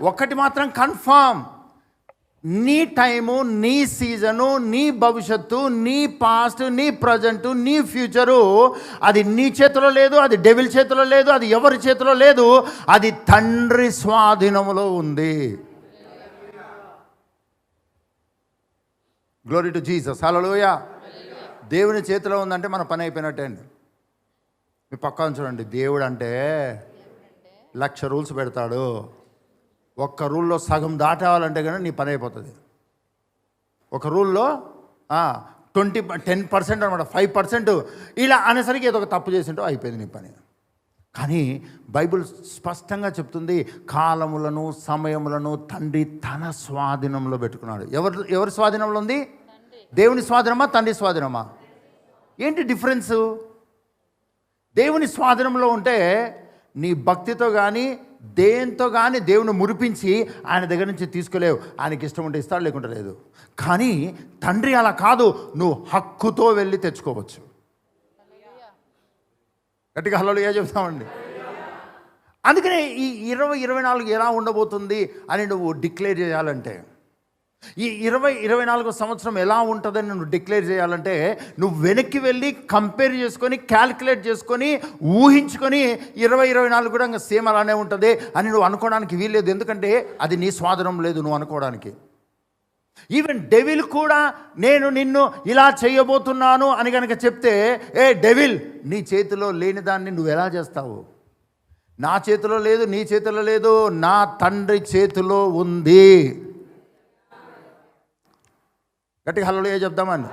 ఒక్కటి మాత్రం కన్ఫామ్. నీ టైము నీ సీజను నీ భవిష్యత్తు నీ పాస్ట్ నీ ప్రజెంటు నీ ఫ్యూచరు అది నీ చేతిలో లేదు అది డెవిల్ చేతిలో లేదు అది ఎవరి చేతిలో లేదు అది తండ్రి స్వాధీనంలో ఉంది. గ్లోరీ టు జీసస్ హలోయ దేవుని చేతిలో ఉందంటే మన పని అయిపోయినట్టే అండి. మీ పక్కన చూడండి దేవుడు అంటే లక్ష రూల్స్ పెడతాడు. ఒక్క రూల్లో సగం దాటావాలంటే కానీ నీ పని అయిపోతుంది. ఒక రూల్లో ట్వంటీ టెన్ పర్సెంట్ అనమాట ఫైవ్ పర్సెంట్ ఇలా అనేసరికి ఏదో ఒక తప్పు చేసింటో అయిపోయింది నీ పని. కానీ బైబిల్ స్పష్టంగా చెప్తుంది కాలములను సమయములను తండ్రి తన స్వాధీనంలో పెట్టుకున్నాడు. ఎవరు ఎవరి స్వాధీనంలో ఉంది? దేవుని స్వాధీనమా తండ్రి స్వాధీనమా? ఏంటి డిఫరెన్సు? దేవుని స్వాధీనంలో ఉంటే నీ భక్తితో కానీ దేంతో కానీ దేవుని మురిపించి ఆయన దగ్గర నుంచి తీసుకోలేవు. ఆయనకి ఇష్టం ఉంటే ఇస్తాడు లేకుంటే లేదు. కానీ తండ్రి అలా కాదు. నువ్వు హక్కుతో వెళ్ళి తెచ్చుకోవచ్చు. గట్టిగా హలో ఏ చెప్తామండి. అందుకనే ఈ ఇరవై ఇరవై నాలుగు ఎలా ఉండబోతుంది అని నువ్వు డిక్లేర్ చేయాలంటే ఈ ఇరవై ఇరవై నాలుగో సంవత్సరం ఎలా ఉంటుందని నువ్వు డిక్లేర్ చేయాలంటే నువ్వు వెనక్కి వెళ్ళి కంపేర్ చేసుకొని క్యాల్కులేట్ చేసుకొని ఊహించుకొని ఇరవై ఇరవై నాలుగు కూడా ఇంకా సేమ్ అలానే ఉంటుంది అని నువ్వు అనుకోవడానికి వీల్లేదు. ఎందుకంటే అది నీ స్వాధీనం లేదు నువ్వు అనుకోవడానికి. ఈవెన్ డెవిల్ కూడా నేను నిన్ను ఇలా చేయబోతున్నాను అని కనుక చెప్తే ఏ డెవిల్ నీ చేతిలో లేని దాన్ని నువ్వు ఎలా చేస్తావు? నా చేతిలో లేదు నీ చేతిలో లేదు నా తండ్రి చేతిలో ఉంది. గట్టిగా హలో చెప్దామని